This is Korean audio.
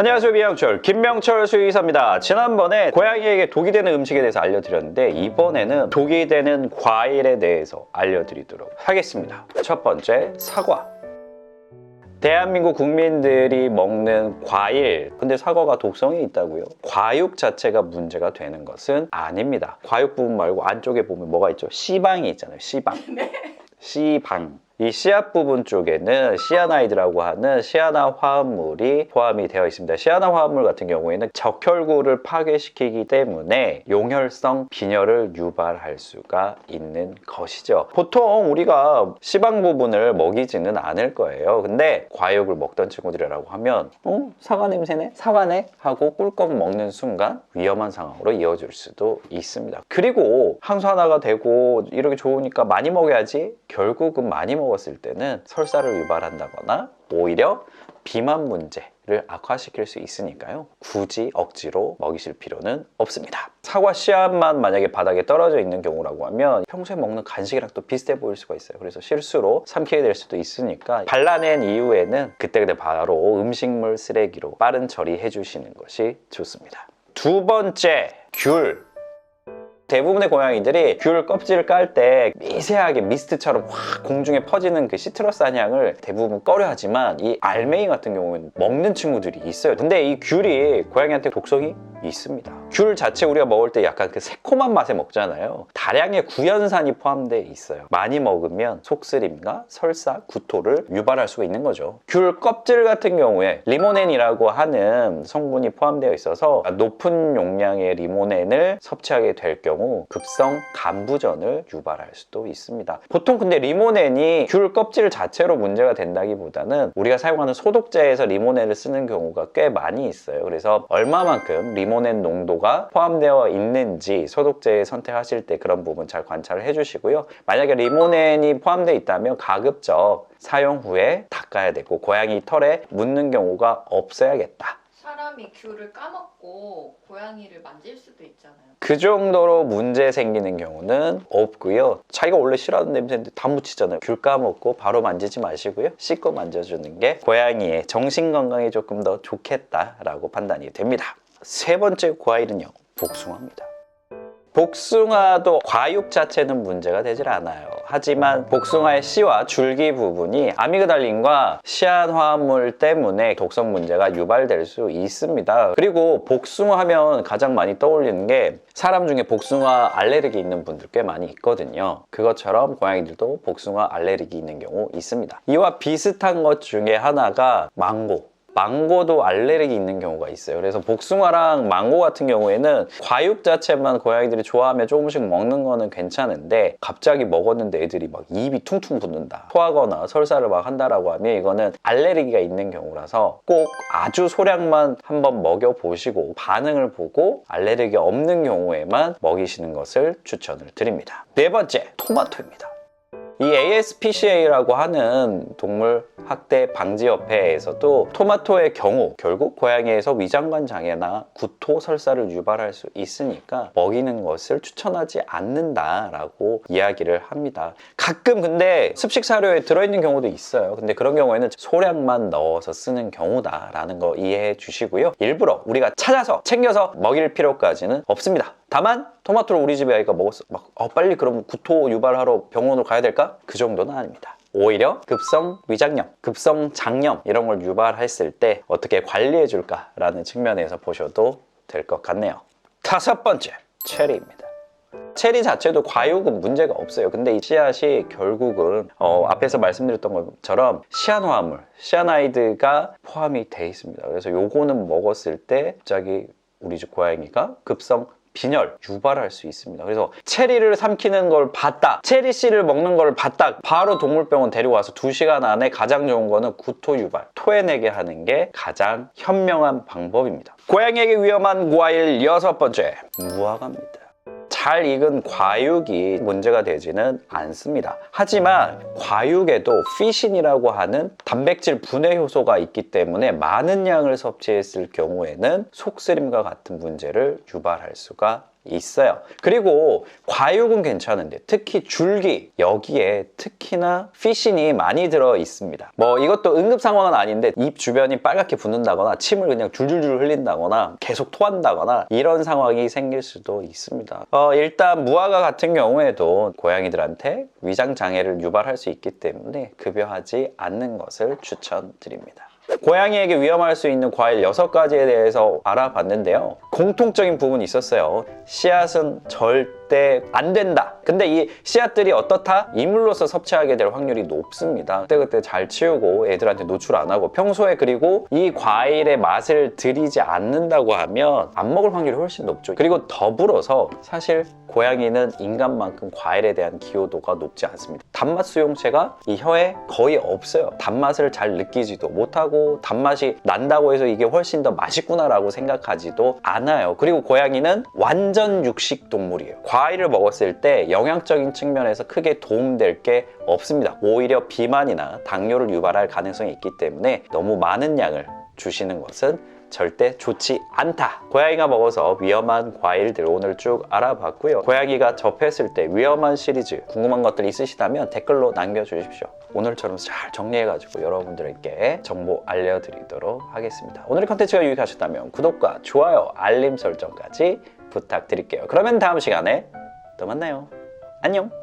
안녕하세요 미영철. 김명철 수의사입니다. 지난번에 고양이에게 독이 되는 음식에 대해서 알려드렸는데 이번에는 독이 되는 과일에 대해서 알려드리도록 하겠습니다. 첫 번째 사과. 대한민국 국민들이 먹는 과일 근데 사과가 독성이 있다고요? 과육 자체가 문제가 되는 것은 아닙니다. 과육 부분 말고 안쪽에 보면 뭐가 있죠? 씨방이 있잖아요 씨방. 씨방 이 씨앗 부분 쪽에는 시아나이드라고 하는 시아나 화합물이 포함이 되어 있습니다. 시아나 화합물 같은 경우에는 적혈구를 파괴시키기 때문에 용혈성 빈혈을 유발할 수가 있는 것이죠. 보통 우리가 시방 부분을 먹이지는 않을 거예요. 근데 과육을 먹던 친구들이라고 하면 어? 사과 냄새네? 사과네? 하고 꿀꺽 먹는 순간 위험한 상황으로 이어질 수도 있습니다. 그리고 항산화가 되고 이렇게 좋으니까 많이 먹어야지 결국은 많이 먹 었을 때는 설사를 유발한다거나 오히려 비만 문제를 악화시킬 수 있으니까요. 굳이 억지로 먹이실 필요는 없습니다. 사과 씨앗만 만약에 바닥에 떨어져 있는 경우라고 하면 평소에 먹는 간식이랑 또 비슷해 보일 수가 있어요. 그래서 실수로 삼키게 될 수도 있으니까 발라낸 이후에는 그때그때 바로 음식물 쓰레기로 빠른 처리해 주시는 것이 좋습니다. 두 번째, 귤. 대부분의 고양이들이 귤 껍질을 깔 때 미세하게 미스트처럼 확 공중에 퍼지는 그 시트러스 한향을 대부분 꺼려하지만 이 알맹이 같은 경우는 먹는 친구들이 있어요. 근데 이 귤이 고양이한테 독성이 있습니다. 귤 자체 우리가 먹을 때 약간 그 새콤한 맛에 먹잖아요. 다량의 구연산이 포함되어 있어요. 많이 먹으면 속쓰림과 설사, 구토를 유발할 수가 있는 거죠. 귤 껍질 같은 경우에 리모넨이라고 하는 성분이 포함되어 있어서 높은 용량의 리모넨을 섭취하게 될 경우 급성 간부전을 유발할 수도 있습니다. 보통 근데 리모넨이 귤 껍질 자체로 문제가 된다기보다는 우리가 사용하는 소독제에서 리모넨을 쓰는 경우가 꽤 많이 있어요. 그래서 얼마만큼 리모넨 농도 가 포함되어 있는지 소독제 선택하실 때 그런 부분 잘 관찰을 해주시고요. 만약에 리모넨이 포함되어 있다면 가급적 사용 후에 닦아야 되고 고양이 털에 묻는 경우가 없어야겠다. 사람이 귤을 까먹고 고양이를 만질 수도 있잖아요. 그 정도로 문제 생기는 경우는 없고요. 자기가 원래 싫어하는 냄새인데 다 묻히잖아요. 귤 까먹고 바로 만지지 마시고요. 씻고 만져주는 게 고양이의 정신 건강에 조금 더 좋겠다라고 판단이 됩니다. 세 번째 과일은요. 복숭아입니다. 복숭아도 과육 자체는 문제가 되질 않아요. 하지만 복숭아의 씨와 줄기 부분이 아미그달린과 시안화합물 때문에 독성 문제가 유발될 수 있습니다. 그리고 복숭아 하면 가장 많이 떠올리는 게 사람 중에 복숭아 알레르기 있는 분들 꽤 많이 있거든요. 그것처럼 고양이들도 복숭아 알레르기 있는 경우 있습니다. 이와 비슷한 것 중에 하나가 망고. 망고도 알레르기 있는 경우가 있어요. 그래서 복숭아랑 망고 같은 경우에는 과육 자체만 고양이들이 좋아하면 조금씩 먹는 거는 괜찮은데 갑자기 먹었는데 애들이 막 입이 퉁퉁 붓는다. 토하거나 설사를 막 한다라고 하면 이거는 알레르기가 있는 경우라서 꼭 아주 소량만 한번 먹여 보시고 반응을 보고 알레르기 없는 경우에만 먹이시는 것을 추천을 드립니다. 네 번째, 토마토입니다. 이 ASPCA라고 하는 동물 학대 방지 협회에서도 토마토의 경우 결국 고양이에서 위장관 장애나 구토 설사를 유발할 수 있으니까 먹이는 것을 추천하지 않는다라고 이야기를 합니다. 가끔 근데 습식 사료에 들어있는 경우도 있어요. 근데 그런 경우에는 소량만 넣어서 쓰는 경우다라는 거 이해해 주시고요. 일부러 우리가 찾아서 챙겨서 먹일 필요까지는 없습니다. 다만 토마토를 우리 집에 아이가 먹었어 막 어, 빨리 그럼 구토 유발하러 병원으로 가야 될까? 그 정도는 아닙니다. 오히려 급성 위장염, 급성 장염 이런 걸 유발했을 때 어떻게 관리해 줄까라는 측면에서 보셔도 될 것 같네요. 다섯 번째, 체리입니다. 체리 자체도 과육은 문제가 없어요. 근데 이 씨앗이 결국은 어, 앞에서 말씀드렸던 것처럼 시아노화물, 시아나이드가 포함이 돼 있습니다. 그래서 요거는 먹었을 때 갑자기 우리 집 고양이가 급성 빈혈 유발할 수 있습니다. 그래서 체리를 삼키는 걸 봤다. 체리 씨를 먹는 걸 봤다. 바로 동물병원 데리고 와서 2시간 안에 가장 좋은 거는 구토 유발, 토해내게 하는 게 가장 현명한 방법입니다. 고양이에게 위험한 과일 여섯 번째, 무화과입니다. 잘 익은 과육이 문제가 되지는 않습니다. 하지만 과육에도 피신이라고 하는 단백질 분해 효소가 있기 때문에 많은 양을 섭취했을 경우에는 속쓰림과 같은 문제를 유발할 수가 있어요. 그리고 과육은 괜찮은데 특히 줄기 여기에 특히나 피신이 많이 들어 있습니다. 뭐 이것도 응급 상황은 아닌데 입 주변이 빨갛게 붓는다거나 침을 그냥 줄줄줄 흘린다거나 계속 토한다거나 이런 상황이 생길 수도 있습니다. 어, 일단 무화과 같은 경우에도 고양이들한테 위장 장애를 유발할 수 있기 때문에 급여하지 않는 것을 추천드립니다. 고양이에게 위험할 수 있는 과일 6가지에 대해서 알아봤는데요. 공통적인 부분이 있었어요. 씨앗은 절대 안 된다. 근데 이 씨앗들이 어떻다? 이물로서 섭취하게 될 확률이 높습니다. 그때그때 잘 치우고 애들한테 노출 안 하고 평소에 그리고 이 과일의 맛을 들이지 않는다고 하면 안 먹을 확률이 훨씬 높죠. 그리고 더불어서 사실 고양이는 인간만큼 과일에 대한 기호도가 높지 않습니다. 단맛 수용체가 이 혀에 거의 없어요. 단맛을 잘 느끼지도 못하고 단맛이 난다고 해서 이게 훨씬 더 맛있구나라고 생각하지도 않아 요. 그리고 고양이는 완전 육식 동물이에요. 과일을 먹었을 때 영양적인 측면에서 크게 도움될 게 없습니다. 오히려 비만이나 당뇨를 유발할 가능성이 있기 때문에 너무 많은 양을 주시는 것은 절대 좋지 않다. 고양이가 먹어서 위험한 과일들 오늘 쭉 알아봤고요. 고양이가 접했을 때 위험한 시리즈 궁금한 것들 있으시다면 댓글로 남겨주십시오. 오늘처럼 잘 정리해가지고 여러분들에게 정보 알려드리도록 하겠습니다. 오늘의 컨텐츠가 유익하셨다면 구독과 좋아요, 알림 설정까지 부탁드릴게요. 그러면 다음 시간에 또 만나요. 안녕!